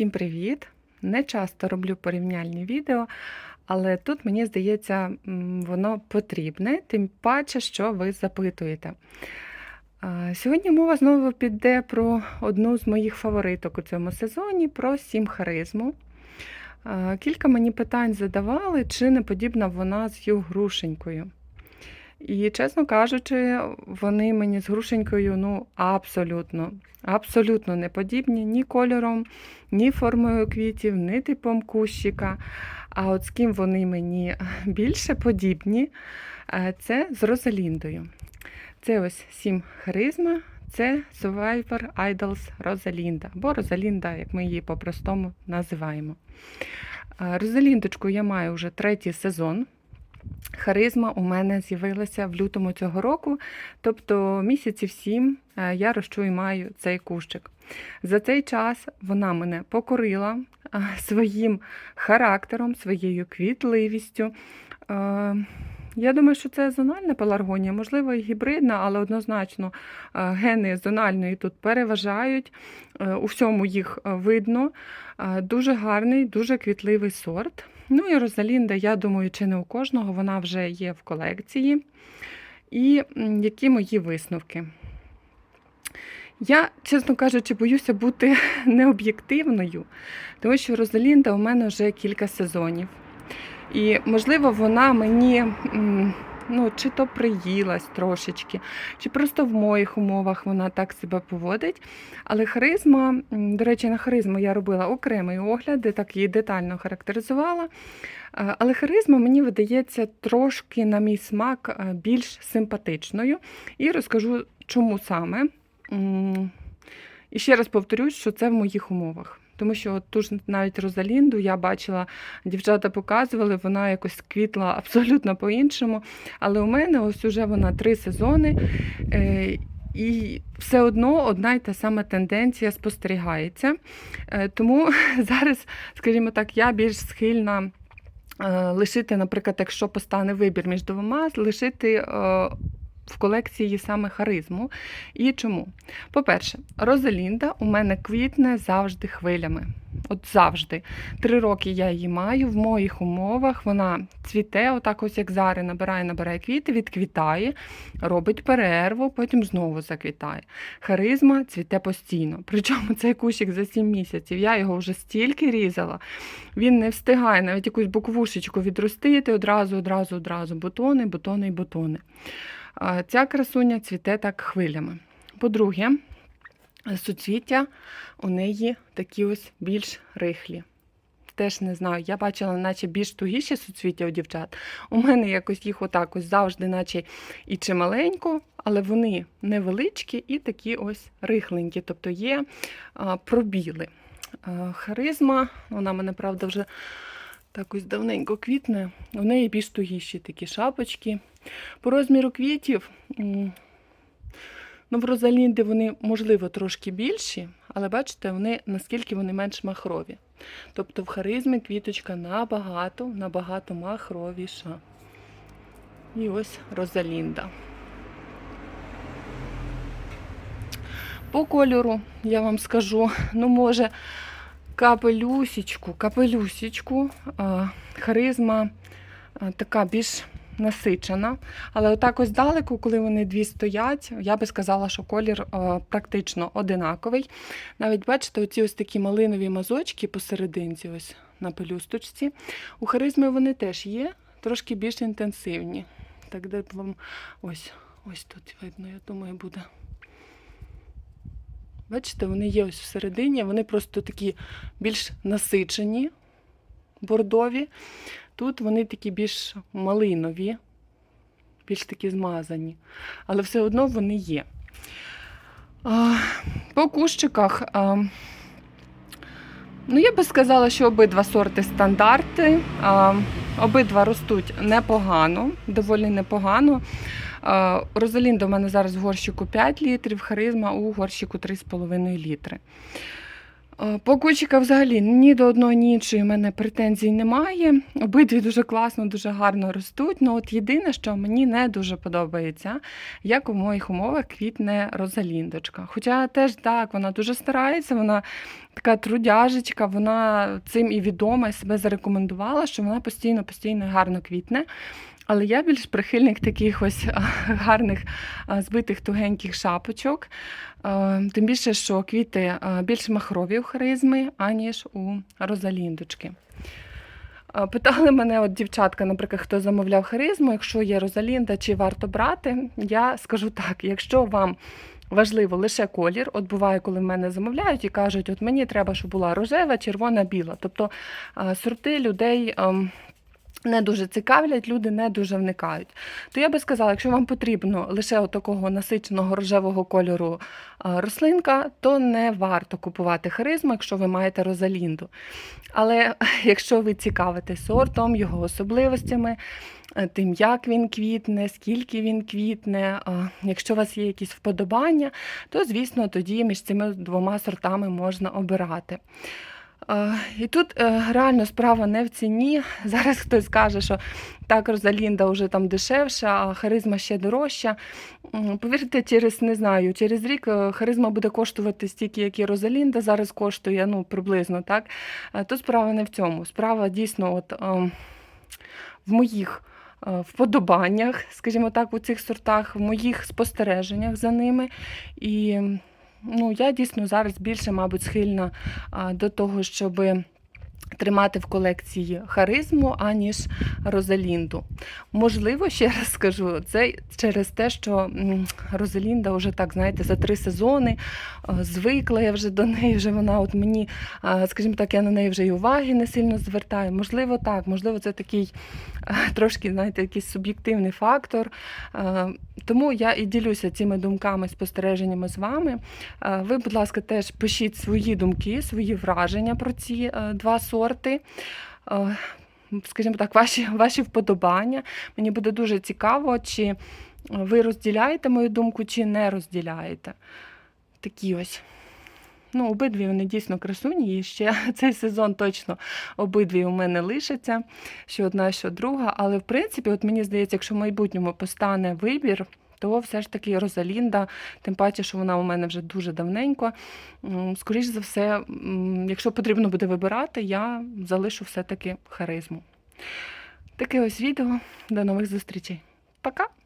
Всім привіт! Не часто роблю порівняльні відео, але тут, мені здається, воно потрібне, тим паче, що ви запитуєте. Сьогодні мова знову піде про одну з моїх фавориток у цьому сезоні про сім харизму. Кілька мені питань задавали, чи не подібна вона з Ю грушенькою. І, чесно кажучи, вони мені з грушенькою ну, абсолютно, абсолютно не подібні ні кольором, ні формою квітів, ні типом кущика. А от з ким вони мені більше подібні, е, це з Розаліндою. Це ось сім харизма, це Survivor Idols Розалінда, або Розалінда, як ми її по-простому називаємо. Е, Розаліндочку я маю вже третій сезон. Харизма у мене з'явилася в лютому цього року, тобто місяців сім е, я рощу і маю цей кущик. За цей час вона мене покорила е, своїм характером, своєю квітливістю. Е, Я думаю, що це зональна пеларгонія, можливо, і гібридна, але однозначно гени зональної тут переважають. У всьому їх видно. Дуже гарний, дуже квітливий сорт. Ну і Розалінда, я думаю, чи не у кожного вона вже є в колекції. І які мої висновки? Я, чесно кажучи, боюся бути необ'єктивною, тому що Розалінда у мене вже кілька сезонів. І, можливо, вона мені ну, чи то приїлась трошечки, чи просто в моїх умовах вона так себе поводить. Але харизма, до речі, на харизму я робила окремий огляд, де так її детально характеризувала. Але харизма мені видається трошки, на мій смак, е, більш симпатичною. І розкажу, чому саме. І ще раз повторюсь, що це в моїх умовах. Тому що от ту ж навіть Розалінду я бачила, дівчата показували, вона якось квітла абсолютно по-іншому. Але у мене ось уже вона три сезони. Е, і все одно одна й та сама тенденція спостерігається. Е, Тому зараз, скажімо так, я більш схильна е, лишити, наприклад, якщо постане вибір між двома, лишити в колекції саме харизму. І чому? По-перше, Розалінда у мене квітне завжди хвилями. От завжди. Три роки я її маю в моїх умовах. Вона цвіте, отак ось як зараз набирає, набирає квіти, відквітає, робить перерву, потім знову заквітає. Харизма цвіте постійно. Причому цей кущик за 7 місяців. Я його вже стільки різала. Він не встигає навіть якусь боковушечку відростити, одразу, одразу, одразу бутони, бутони і бутони. Ця красуня цвіте так хвилями. По-друге, суцвіття у неї такі ось більш рихлі. Теж не знаю, я бачила, наче більш тугіші суцвіття у дівчат. У мене якось їх отак ось завжди, наче і чималенько, але вони невеличкі і такі ось рихленькі, тобто є пробіли. Харизма, вона мене, правда, вже так ось давненько квітне. У неї більш тугіші такі шапочки. По розміру квітів, ну, в Розалінди вони, можливо, трошки більші, але бачите, вони, наскільки вони менш махрові. Тобто в харизмі квіточка набагато, набагато махровіша. І ось Розалінда. По кольору я вам скажу, ну, може, капелюсічку, капелюсічку, харизма така більш насичена. Але отак ось далеко, коли вони дві стоять, я би сказала, що колір практично одинаковий. Навіть бачите, оці ось такі малинові мазочки посерединці, ось на пелюсточці. У харизми вони теж є, трошки більш інтенсивні. Так, де вам ось, ось тут видно, я думаю, буде. Бачите, вони є ось всередині, вони просто такі більш насичені, бордові. Тут вони такі більш малинові, більш такі змазані. Але все одно вони є. По кущиках, ну я би сказала, що обидва сорти стандарти. Обидва ростуть непогано, доволі непогано. Е, Розалінда у мене зараз в горщику 5 літрів, харизма у горщику 3,5 літри. Е, По кучика взагалі ні до одної, ні іншої в мене претензій немає. Обидві дуже класно, дуже гарно ростуть. Ну от єдине, що мені не дуже подобається, як у моїх умовах квітне розаліндочка. Хоча теж так, вона дуже старається, вона така трудяжечка, вона цим і відома, і себе зарекомендувала, що вона постійно, постійно гарно квітне. Але я більш прихильник таких ось гарних збитих тугеньких шапочок. Тим більше, що квіти більш махрові у харизми, аніж у розаліндочки. Питали мене, от дівчатка, наприклад, хто замовляв харизму, якщо є розалінда, чи варто брати. Я скажу так: якщо вам важливо лише колір, от буває, коли в мене замовляють і кажуть, от мені треба, щоб була рожева, червона, біла. Тобто сорти людей. Не дуже цікавлять, люди не дуже вникають. То я би сказала, якщо вам потрібно лише такого насиченого рожевого кольору рослинка, то не варто купувати харизму, якщо ви маєте розалінду. Але якщо ви цікавитесь сортом, його особливостями, е, тим, як він квітне, скільки він квітне, якщо у вас є якісь вподобання, то звісно тоді між цими двома сортами можна обирати. Е, І тут е, реально справа не в ціні. Зараз хтось каже, що так, Розалінда вже там дешевша, а харизма ще дорожча. Повірте, через не знаю, через рік е, харизма буде коштувати стільки, як і Розалінда зараз коштує, ну приблизно так. Тут справа не в цьому. Справа дійсно от, в моїх вподобаннях, скажімо так, у цих сортах, в моїх спостереженнях за ними. І ну, я дійсно зараз більше, мабуть, схильна до того, щоб тримати в колекції харизму, аніж Розалінду. Можливо, ще раз скажу, це через те, що Розалінда вже так, знаєте, за три сезони звикла я вже до неї, вже вона от мені, скажімо так, я на неї вже й уваги не сильно звертаю. Можливо, так, можливо, це такий трошки, знаєте, якийсь суб'єктивний фактор. Тому я і ділюся цими думками, спостереженнями з вами. Е, Ви, будь ласка, теж пишіть свої думки, свої враження про ці е, два сорти. Е, Скажімо так, ваші, ваші вподобання. Мені буде дуже цікаво, чи ви розділяєте мою думку, чи не розділяєте. Такі ось. Ну, обидві вони дійсно красуні, і ще цей сезон точно обидві у мене лишаться, що одна, що друга. Але в принципі, от мені здається, якщо в майбутньому постане вибір, то все ж таки Розалінда, тим паче, що вона у мене вже дуже давненько. Скоріше Скоріш за все, якщо потрібно буде вибирати, я залишу все-таки харизму. Таке ось відео. До нових зустрічей. Пока!